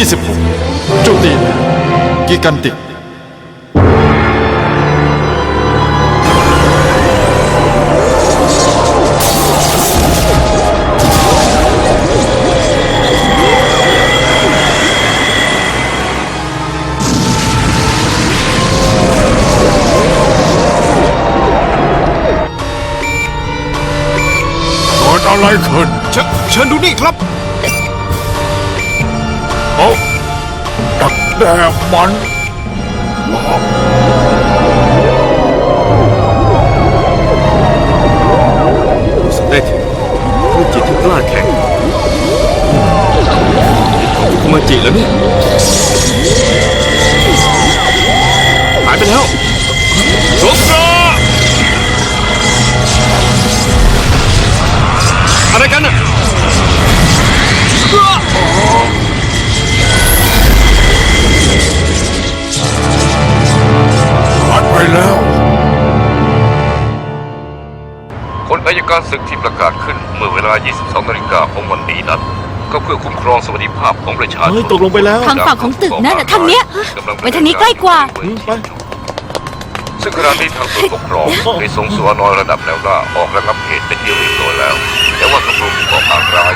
26โจมตีกิกันติกเกิดอะไรขึ้นเชิญเชิญดูนี่ครับ ดักแด้มันา 22นาฬิกาของวันนี้นั้น ก็เพื่อคุ้มครองสวัสดิภาพของประชาชเฮ้ยนตกลงไปแล้ว ทางฝั่งของตึกนั่นน่ะทางเนี้ยไปทางนี้ใกล้กว่า อืมไป ซึ่งขณะนี้ทางส่วนปกครองได้ส่งสุวรรณอยระดับแนวหน้าออกระงับเหตุเป็นที่เรียบร้อยแล้ว แต่ว่าตำรวจผู้ก่อการร้าย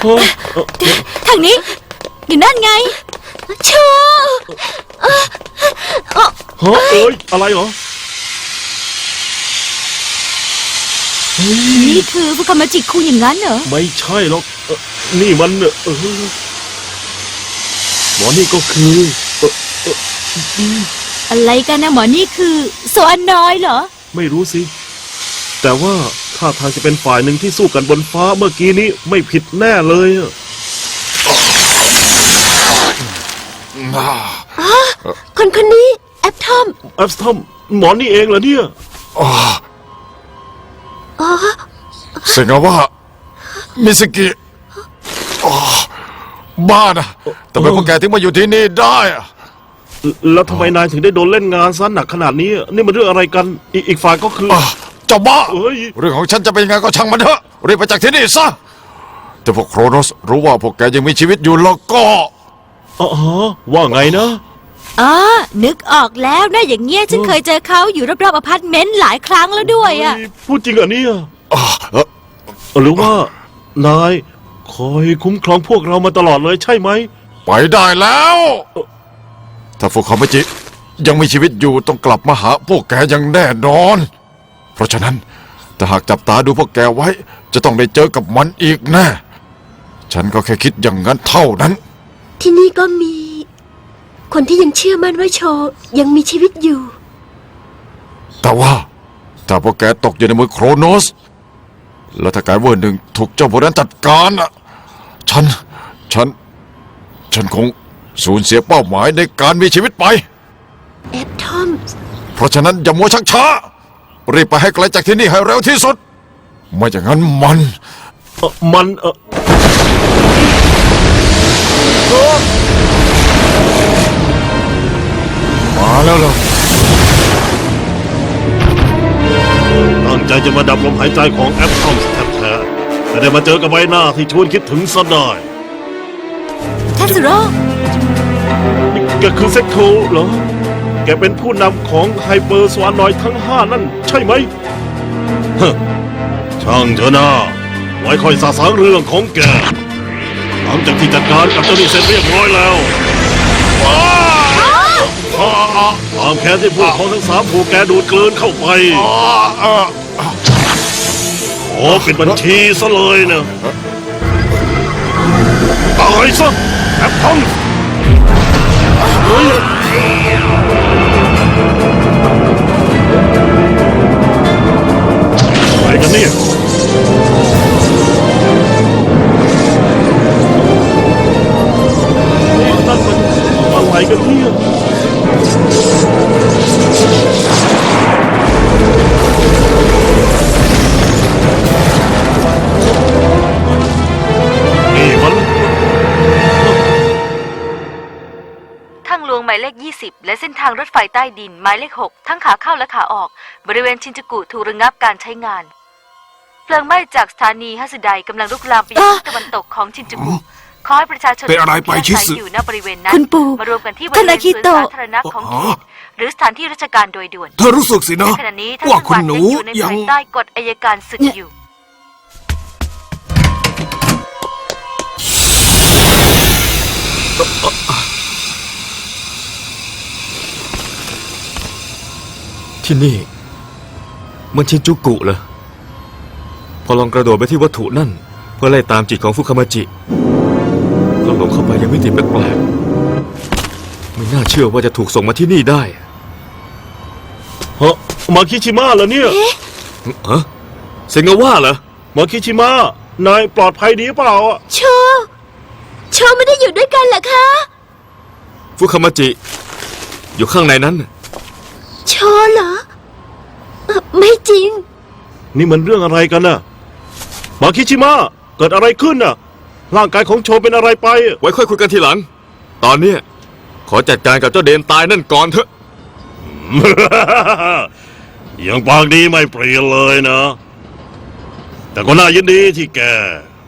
โอ้ทางนี้ อยู่นั่นไงชูฮะเอ้ย อะไรเหรอเฮ้ย นี่คือฟุกามาจิคุงอย่างนั้นเหรอ ไม่ใช่หรอกเอ่อนี่มันเออหมอนี่ก็คือเอ่อเอ่ออะไรกันนะหมอนี่คือโซอันน้อยเหรอ ไม่รู้สิ แต่ว่าท่าทางจะเป็นฝ่ายหนึ่งที่สู้กันบนฟ้าเมื่อกี้นี้ไม่ผิดแน่เลยอะคนคนนี้แอปทอม แอปสทอมหมอนี่เองเหรอเนี่ย เสงว่ามิสกิอ๋อบ้านะทำไมพวกแกถึงมาอยู่ที่นี่ได้อะแล้วทำไมนายถึงได้โดนเล่นงานซะหนักขนาดนี้อะนี่มันเรื่องอะไรกันอีกอีกฝ่ายก็คืออะเจ้าบ้าเอ้ยเรื่องของฉันจะเป็นยังไงก็ช่างมันเถอะรีบไปจากที่นี่ซะแต่พวกโครโนสรู้ว่าพวกแกยังมีชีวิตอยู่แล้วก็อ๋อว่าไงนะ อ๋อนึกออกแล้วนะอย่างเงี้ยฉันเคยเจอเขาอยู่รอบๆอพาร์ตเมนต์หลายครั้งแล้วด้วยอะ เฮ้ยพูดจริงเหรอเนี่ยอะเอ่อหรือว่า นายคอยคุ้มครองพวกเรามาตลอดเลยใช่ไหม ไปได้แล้ว ถ้าพวกเขาไม่จิ ยังมีชีวิตอยู่ต้องกลับมาหาพวกแกอย่างแน่นอน เพราะฉะนั้นถ้าหากจับตาดูพวกแกไว้ จะต้องได้เจอกับมันอีกแน่ ฉันก็แค่คิดอย่างนั้นเท่านั้น ที่นี่ก็มี คนที่ยังเชื่อมั่นว่าโชว์ยังมีชีวิตอยู่ แต่ว่าถ้าพวกแกตกอยู่ในมือโครโนส แล้วถ้ากายเวอร์หนึ่งถูกเจ้าพวกนั้นจัดการอะ ฉัน ฉัน ฉันคงสูญเสียเป้าหมายในการมีชีวิตไปแอปทอมเพราะฉะนั้นอย่ามัวชักช้า รีบไปให้ไกลจากที่นี่ให้เร็วที่สุด ไม่อย่างนั้นมัน เอ่อมันเออ มาแล้วเหรอตั้งใจจะมาดับลมหายใจของแอปทอมส์แท้ๆแต่ได้มาเจอกับใบหน้าที่ชวนคิดถึงซะได้ทัสโร่นี่แกคือเซ็กโคเหรอ แกเป็นผู้นำของไฮเปอร์สวานอยทั้งห้านั่นใช่ไหมฮะช่างเถอะนะไว้ค่อยสาสางเรื่องของแก หลังจากที่จัดการกับเจ้านี่เสร็จเรียบร้อยแล้วว้าว ความแค้นที่พวกเขาทั้งสามถูกแกดูดกลืนเข้าไปโอ้เปิดบัญชีซะเลยนะตายซะแอปทอมเฮ้ยอะไรกันเนี่ยนี่นั่นมันอะไรกันเนี่ย ทั้งลวงหมายเลข 20 และเส้นทางรถไฟใต้ดินหมายเลข 6 ทั้งขาเข้าและขาออก บริเวณชินจูกุถูกระงับการใช้งาน เพลิงไหม้จากสถานีฮัสไดกำลังลุกลามไปยังตะวันตกของชินจูกุ ขอให้ประชาชนเป็นอะไรไปชิสอยู่ณบริเวณนั้นคุณปู่มารวมกันที่บริเวณสวนสาธารณะของเขตหรือสถานที่ราชการโดยด่วน เธอรู้สึกสินะขณะนี้ว่าคุณหนูยังใต้กฎอายการศึกอยู่ที่นี่ มันชิจุกุเหรอพอลองกระโดดไปที่วัตถุนั่น เพื่อไล่ตามจิตของฟุคามาจิ เราหลงเข้าไปในมิติแปลกๆไม่น่าเชื่อว่าจะถูกส่งมาที่นี่ได้ฮะมาคิชิมะเหรอเนี่ยฮะเซงาว่าเหรอมาคิชิมะนายปลอดภัยดีเปล่าอ่โชโชไม่ได้อยู่ด้วยกันเหรอคะ ฟุคามาจิ อยู่ข้างในนั้น โชเหรอ ไม่จริง นี่มันเรื่องอะไรกันน่ะ มาคิชิมะเกิดอะไรขึ้นน่ะ ร่างกายของโชว์เป็นอะไรไป ไว้ค่อยคุยกันทีหลัง ตอนเนี้ขอจัดการกับเจ้าเดนตายนั่นก่อนเถอะ ยังปากนี้ไม่เปลี่ยนเลยนะ แต่ก็น่ายินดีที่แก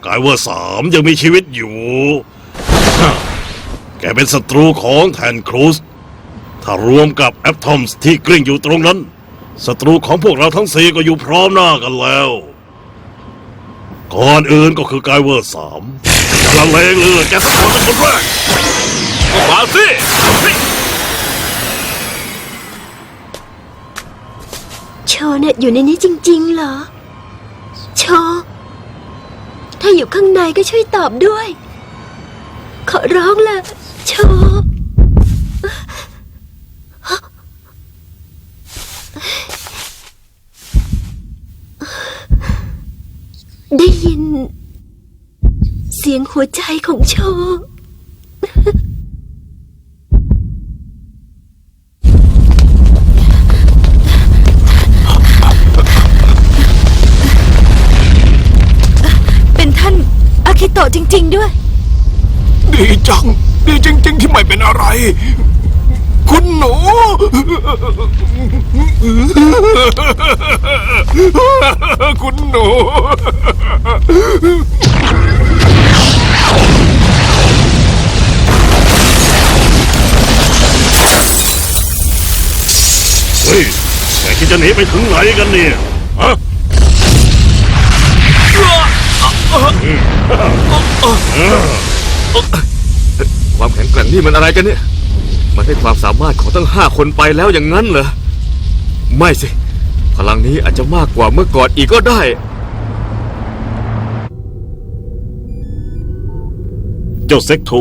กายเวอร์สามยังมีชีวิตอยู่ แกเป็นศัตรูของแทนครูสถ้ารวมกับแอปทอมส์ที่กลิ้งอยู่ตรงนั้นศัตรูของพวกเราทั้งสี่ก็อยู่พร้อมหน้ากันแล้ว ก่อนอื่นก็คือกายเวอร์สาม ละเลงเออแกสอกคนเป็นคนแรกกมาสิโชเนี่ยอยู่ในนี้จริง ๆ เหรอ โช ถ้าอยู่ข้างในก็ช่วยตอบด้วย ขอร้องละโชได้ยินียงหัวใจของโชเป็นท่านอาคิโตจริง ๆ ด้วย ดีจัง ดีจริง ๆ ที่ไม่เป็นอะไร คุณหนู คุณหนู จะหนีไปถึงไหนกันเนี่ยฮะความแข็งแกร่งนี่มันอะไรกันเนี่ย มันให้ความสามารถของทั้งห้าคนไปแล้วอย่างนั้นเหรอ ไม่สิ พลังนี้อาจจะมากกว่าเมื่อก่อนอีกก็ได้ เจ้าเซ็กโท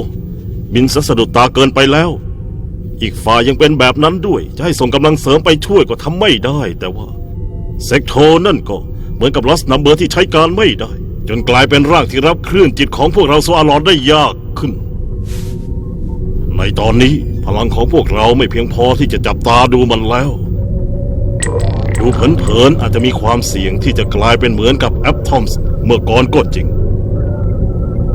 บินสะสะดุดตาเกินไปแล้ว อีกฝ่ายยังเป็นแบบนั้นด้วย จะให้ส่งกำลังเสริมไปช่วยก็ทำไม่ได้ แต่ว่าเซกโทนั่นก็เหมือนกับลัสนัมเบอร์ที่ใช้การไม่ได้ จนกลายเป็นร่างที่รับเคลื่อนจิตของพวกเราโซอารอนได้ยากขึ้น ในตอนนี้พลังของพวกเราไม่เพียงพอที่จะจับตาดูมันแล้ว ดูเผินๆอาจจะมีความเสี่ยงที่จะกลายเป็นเหมือนกับแอปทอมส์เมื่อก่อนก็จริง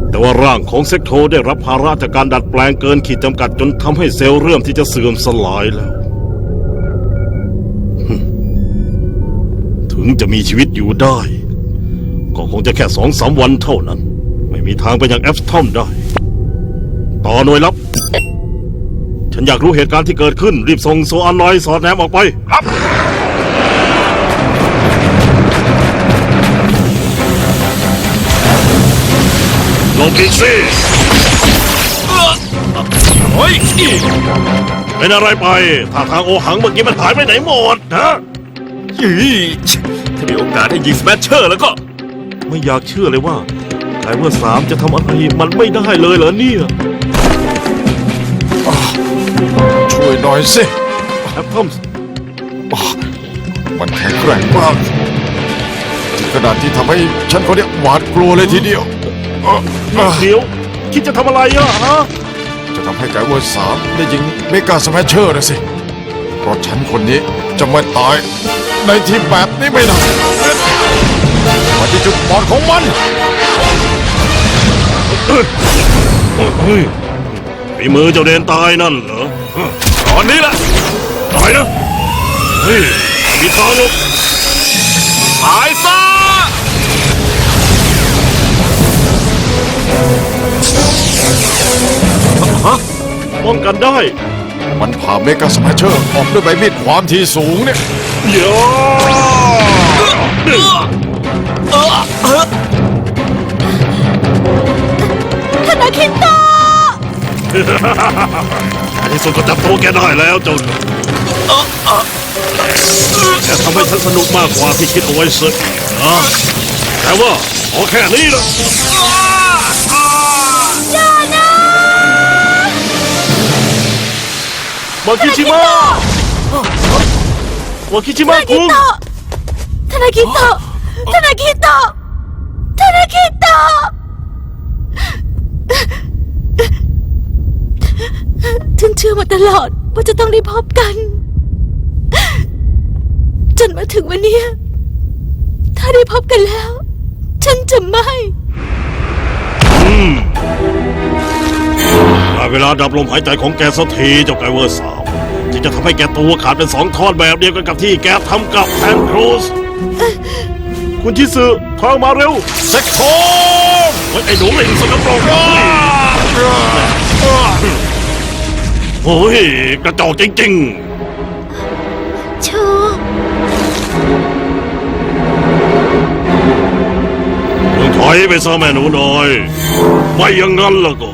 แต่ว่าร่างของเซ็กโทได้รับภาระจากการดัดแปลงเกินขีดจำกัดจนทำให้เซลเริ่มที่จะเสื่อมสลายแล้ว ถึงจะมีชีวิตอยู่ได้ ก็คงจะแค่สองสามวันเท่านั้น ไม่มีทางไปยังแอฟทอมได้ ต่อหน่วยลับ ฉันอยากรู้เหตุการณ์ที่เกิดขึ้น รีบส่งโซอันลอยสอดแนมออกไป ครับ กิกซี่โอ้ยเป็นอะไรไปท่าทางโอหังเมื่อกี้มันหายไปไหนหมดนะยี่ถ้ามีโอกาสได้ยิงสแมชเชอร์แล้วก็ ไม่อยากเชื่อเลยว่าไทเมอร์สามจะทำอะไรมันไม่ได้เลยเหรอเนี่ยช่วยหน่อยสิแอปเปิลมันแข็งแกร่งมากขนาดที่ทำให้ฉันคนนี้หวาดกลัวเลยทีเดียว เออเดียว คิดจะทำอะไรอะฮะ จะทำให้ไก่เวอร์สามได้ยิงเมกาสแมชเชอร์นะสิ เพราะฉันคนนี้จะไม่ตาย ในที่แบบนี้ไม่นะมาที่จุดปอดของมัน เฮ้ยไอ้มือเจ้าเดนตายนั่นเหรอตอนนี้แหละตายนะ เฮ้ยมีทางหลบตายซะ ฮะป้องกันได้มันผ่าเมกาสมาเชอร์ออกด้วยใบมีดความที่สูงเนี่ยเยอะธนาคินโตะอันนี้สุดก็จับตัวแกได้แล้วเจ้าแกทำให้ฉันสนุกมากกว่าที่คิดเอาไว้สิอ๋อ แต่ว่าขอแค่นี้นะมาคิชิมะมาคิชิมะคุงธนาคินโตะธนาคินโตะธนาคินโตะฉันเชื่อมาตลอดว่าจะต้องได้พบกัน จนมาถึงวันเนี้ยถ้าได้พบกันแล้ว ฉันจะไม่ได้เวลาดับลมหายใจของแกสักทีเจ้าไกเวอร์สาวที่จะทำให้แกตัวขาดเป็นสองท่อนแบบเดียวกันกับที่แกทำกับแทนครูสคุณชิสึทางมาเร็วเซ็กโทมเฮ้ยไอ้หนูไอ้สกปรกโอ้ยกระจอกจริงโชว์ อยไปซะแม่หนูน้อย ไม่อย่างนั้นแล้วก็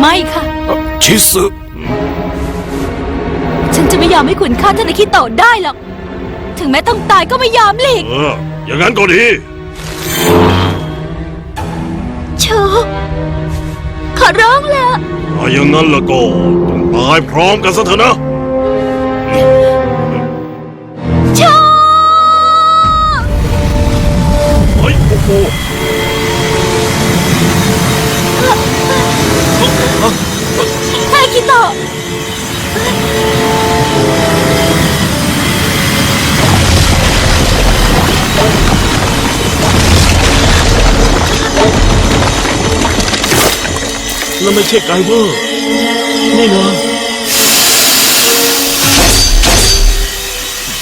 ไม่ค่ะ ชิสึฉันจะไม่ยอมให้คุณฆ่าธนาคิโตะได้หรอก ถึงแม้ต้องตายก็ไม่ยอมหลีกเออ อย่างนั้นก็ดี โชว์ขอร้องละ ถ้าอย่างนั้นแล้วก็ต้องตายพร้อมกันซะเถอะนะ เฮ้ยโอ้โหธนาคิโตะแล้วไม่ใช่ไกเวอร์นี่นะ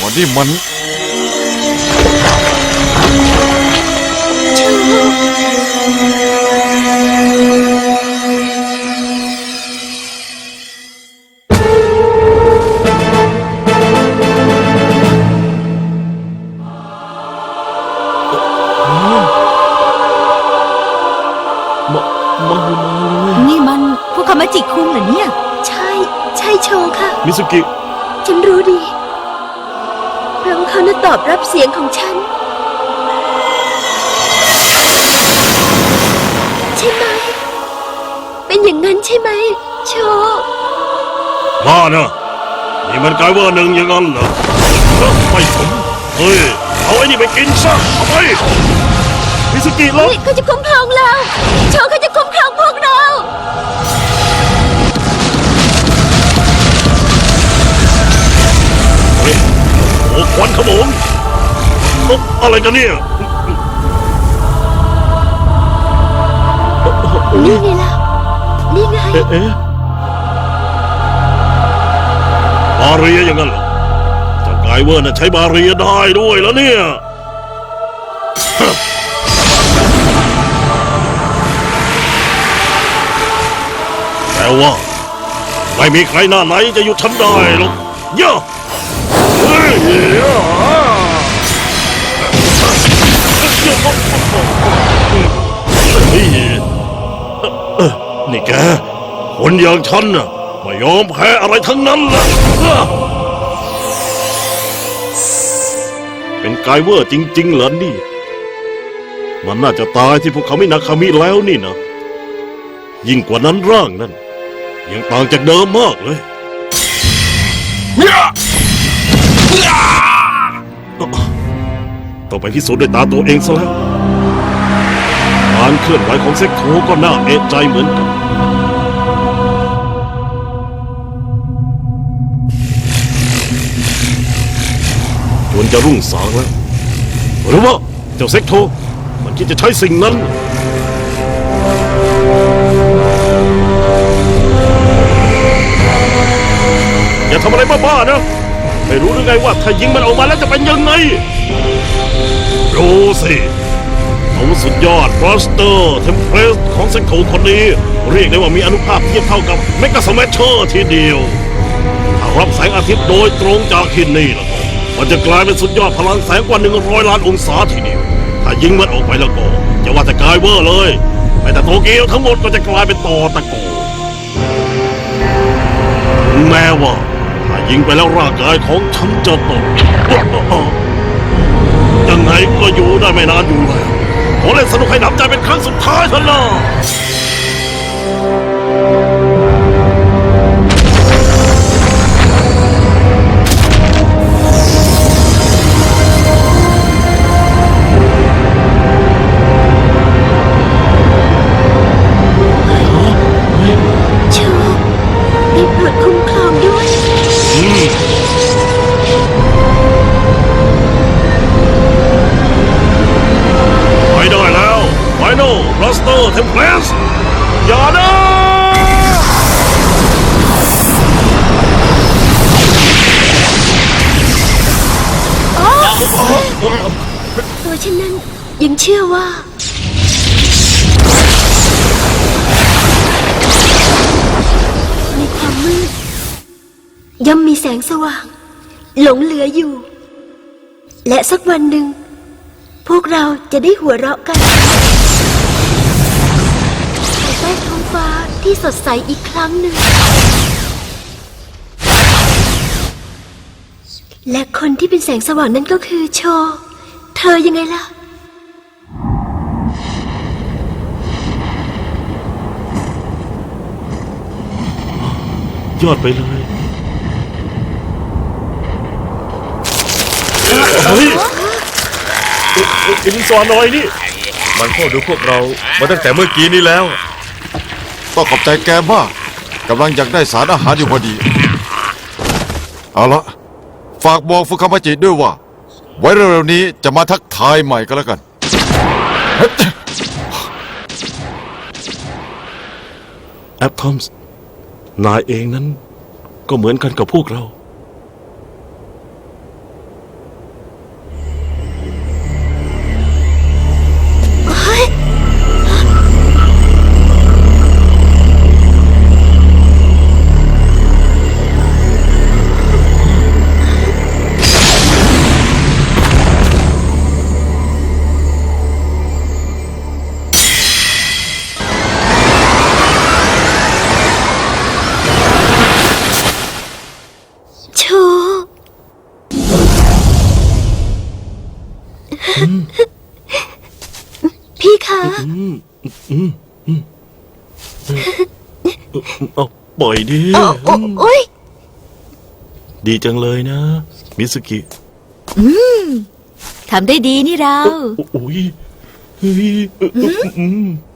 วันนี้มัน มิสุกิ ฉันรู้ดี เพราะว่าเขาน่ะตอบรับเสียงของฉัน ใช่ไหม เป็นอย่างนั้นใช่ไหม โชว์มานะนี่มันไกเวอร์หนึ่งอย่างนั้นเหรอเอ้อไม่สมเฮ้ย เอาไอ้นี่ไปกินซะเอาไปมิสุกิลบ นี่เขาจะคุ้มครองเรา โชว์เขาจะคุ้มครองพวกเรา โอ้ควันขโมงเอ้ออะไรกันเนี่ยนี่ไงล่ะนี่ไงเอ๊ะเอ๊ะบาเรียอย่างนั้นเหรอเจ้าไกเวอร์น่ะใช้บาเรียได้ด้วยแล้วเนี่ยฮะแต่ว่า ไม่มีใครหน้าไหนจะหยุดฉันได้หรอกย่าเฮ้ยย่าเฮ้ยเอ่อ นี่แก คนอย่างฉันน่ะไม่ยอมแพ้อะไรทั้งนั้นล่ะ เป็นไกเวอร์จริง ๆ เหรอนี่ มันน่าจะตายที่พวกเขาไม่นาคามิแล้วนี่นะ ยิ่งกว่านั้นร่างนั่นยังต่างจากเดิมมากเลย ต้องไปพิสูจน์ด้วยตาตัวเองซะแล้วการเคลื่อนไหวของเซ็กโทก็น่าเอะใจเหมือนกันจนจะรุ่งสางแล้วหรือว่าเจ้าเซ็กโทมันคิดจะใช้สิ่งนั้นอย่าทำอะไรบ้าๆนะ ไม่รู้หรือไงว่าถ้ายิงมันออกมาแล้วจะเป็นยังไง รู้สิอาวุธสุดยอดบรอสเตอร์เทมเพลสของเซ็กโทคนนี้ เรียกได้ว่ามีอนุภาพเทียบเท่ากับเมกาสแมชเชอร์ทีเดียวถ้ารับแสงอาทิตย์โดยตรงจากที่นี่แล้วก็มันจะกลายเป็นสุดยอดพลังแสงกว่า 100 ล้านองศาทีเดียว ถ้ายิงมันออกไปแล้วก็จะว่าแต่กายเวอร์เลยแม้แต่โตเกียวทั้งหมดก็จะกลายเป็นตอตะโกแม้ว่าถ้ายิงไปแล้วร่างกายของฉันจะตก ยังไงก็อยู่ได้ไม่นานอยู่แล้วขอเล่นสนุกให้หนำใจเป็นครั้งสุดท้ายเถอะนะ เทมเพลสอย่านะตัวฉันนั้นยังเชื่อว่า ในความมืดย่อมมีแสงสว่าง หลงเหลืออยู่ และสักวันหนึ่ง พวกเราจะได้หัวเราะกัน ที่สดใสอีกครั้งหนึ่ง และคนที่เป็นแสงสว่างนั้นก็คือโช เธอยังไงล่ะ ยอดไปเลยเฮ้ยอินซอนอยนี่ มันเฝ้าดูพวกเรามาตั้งแต่เมื่อกี้นี้แล้ว ต้องขอบใจแกมากกำลังอยากได้สารอาหารอยู่พอดี เอาละฝากบอกฟุคามาจิด้วยว่า ไว้เร็วๆนี้จะมาทักทายใหม่ก็แล้วกัน แอปทอมส์นายเองนั้นก็เหมือนกันกับพวกเรา ปล่อยดิโอ้โอ้โอ้ยดีจังเลยนะ มิสกิทำได้ดีนี่เรา โอ้ยเฮ้ยอืมมิ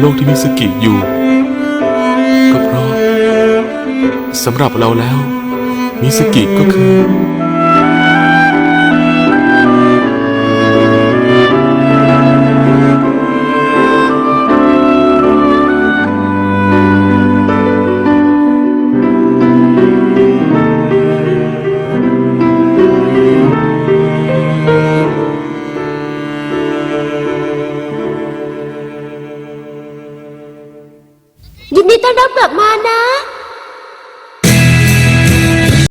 โลกที่มิสกิอยู่ ก็เพราะสำหรับเราแล้ว มิสกิก็คือ